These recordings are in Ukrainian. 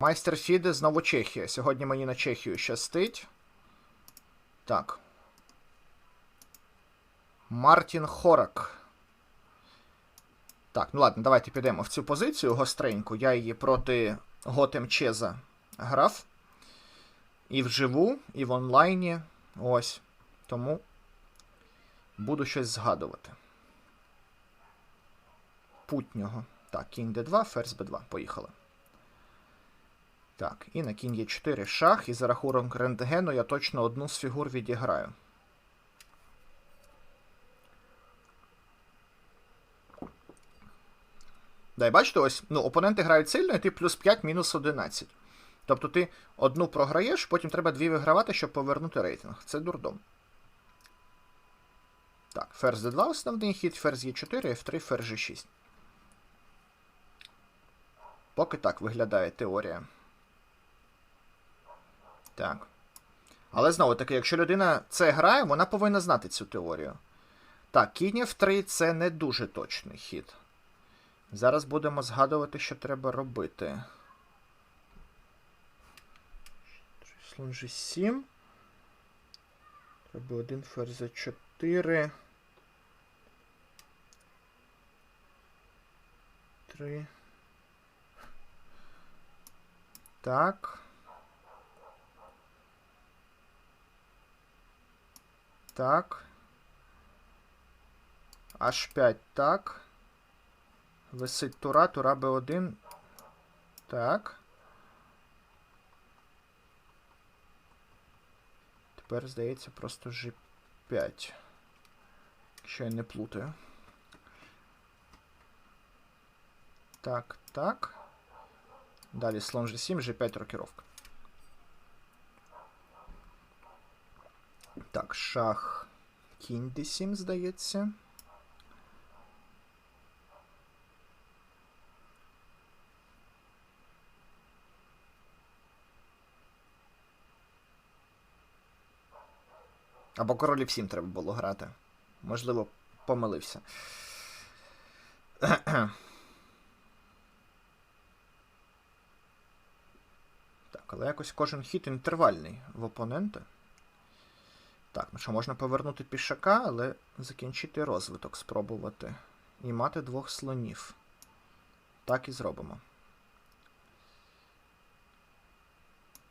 Майстер Фіде знову Чехія. Сьогодні мені на Чехію щастить. Так. Мартін Хорак. Так, ну ладно, давайте підемо в цю позицію гостреньку. Я її проти Готем Чеза грав. І вживу, і в онлайні. Ось. Тому буду щось згадувати. Путнього. Так, кінь d2, ферзь b2. Поїхали. Так, і на кінь є 4 шах, і за рахунок рентгену я точно одну з фігур відіграю. Да, і бачите, ось, ну, опоненти грають сильно, і ти плюс 5, мінус 11. Тобто ти одну програєш, потім треба дві вигравати, щоб повернути рейтинг. Це дурдом. Так, ферзь d2 основний хід, ферзь e4, f3, ферзь g6. Поки так виглядає теорія. Так. Але знову таки, якщо людина це грає, вона повинна знати цю теорію. Так, кінь f3 це не дуже точний хід. Зараз будемо згадувати, що треба робити. Слон G7. Треба один ферзь за 4. 3. Так. Так. H5 так. Висить тура, тура Б1. Так. Тепер, здається, просто G5. Якщо я не плутаю. Так, так. Далі слон G7, G5 рокіровка. Так, шах кінь D7, здається. Або королів 7 треба було грати. Можливо, помилився. Так, але якось кожен хід інтервальний в опонента. Так, ну що, можна повернути пішака, але закінчити розвиток, спробувати. І мати двох слонів. Так і зробимо.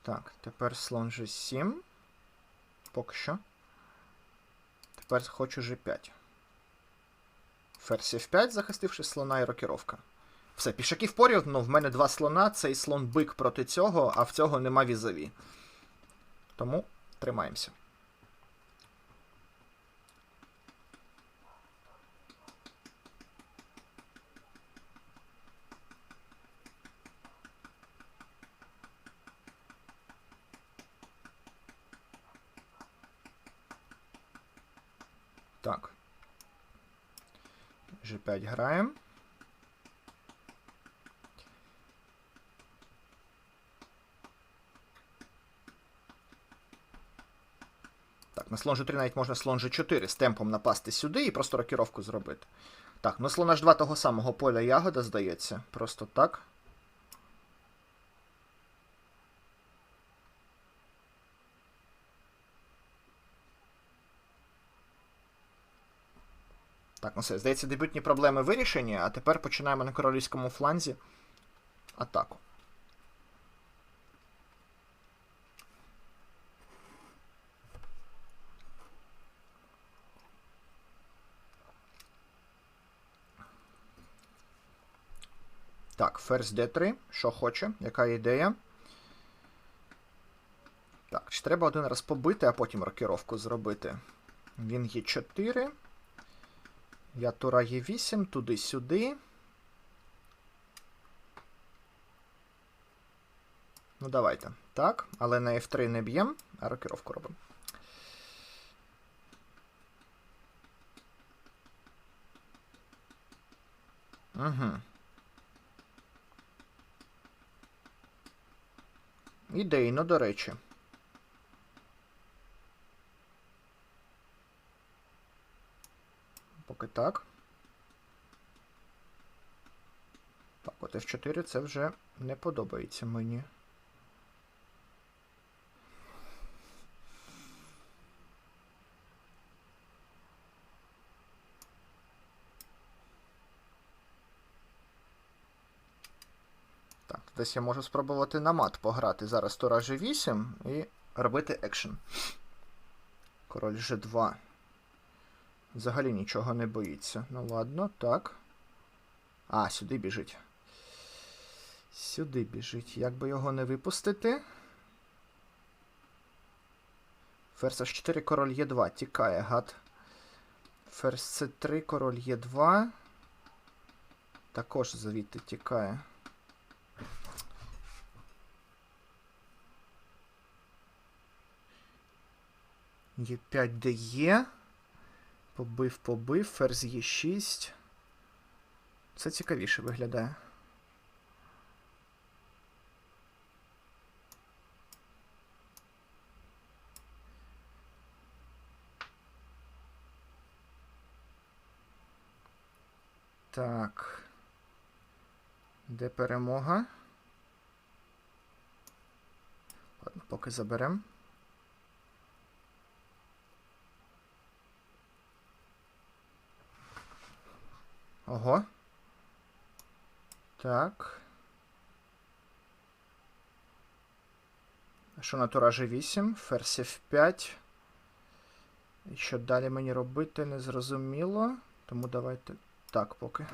Так, тепер слон G7. Поки що. Тепер хочу G5. Ферзь F5, захистивши слона і рокіровка. Все, пішаків порівну, в мене два слона, цей слон бик проти цього, а в цього нема візові. Тому тримаємося. Так. G5 граємо. Так, на слон G3 навіть можна слон G4 з темпом напасти сюди і просто рокіровку зробити. Так, на слона H2 того самого поля ягода, здається. Просто так. Так, ну все, здається, дебютні проблеми вирішені, а тепер починаємо на королівському фланзі атаку. Так, ферзь d3. Що хоче? Яка ідея? Так, чи треба один раз побити, а потім рокіровку зробити? Він є 4. Я тура є 8, туди-сюди. Ну, давайте. Так, але на F3 не б'ємо, а рокіровку робимо. Угу. Ідейно, до речі. Поки так. Так, от F4 це вже не подобається мені. Так, десь я можу спробувати на мат пограти. Зараз тура G8 і робити екшен. Король G2. Взагалі нічого не боїться. Ну ладно, так. А, сюди біжить. Сюди біжить. Як би його не випустити? Ферзь H4, король Е2. Тікає, гад. Ферзь С3, король Е2. Також звідти тікає. Є5 де є. Побив, побив, ферзь Е6. Це цікавіше виглядає. Так. Де перемога? Ладно, поки заберем. Ого. Так. Що на тура G8? Ферзь F5. І що далі мені робити, не зрозуміло. Тому давайте так поки.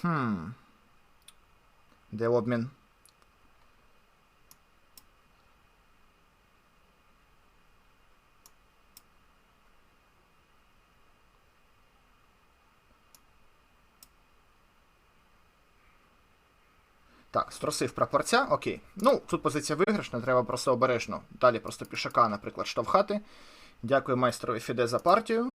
Хм. Де обмін? Так, струсив прапорця, окей. Ну, тут позиція виграшна, треба просто обережно. Далі просто пішака, наприклад, штовхати. Дякую майстрові Фіде за партію.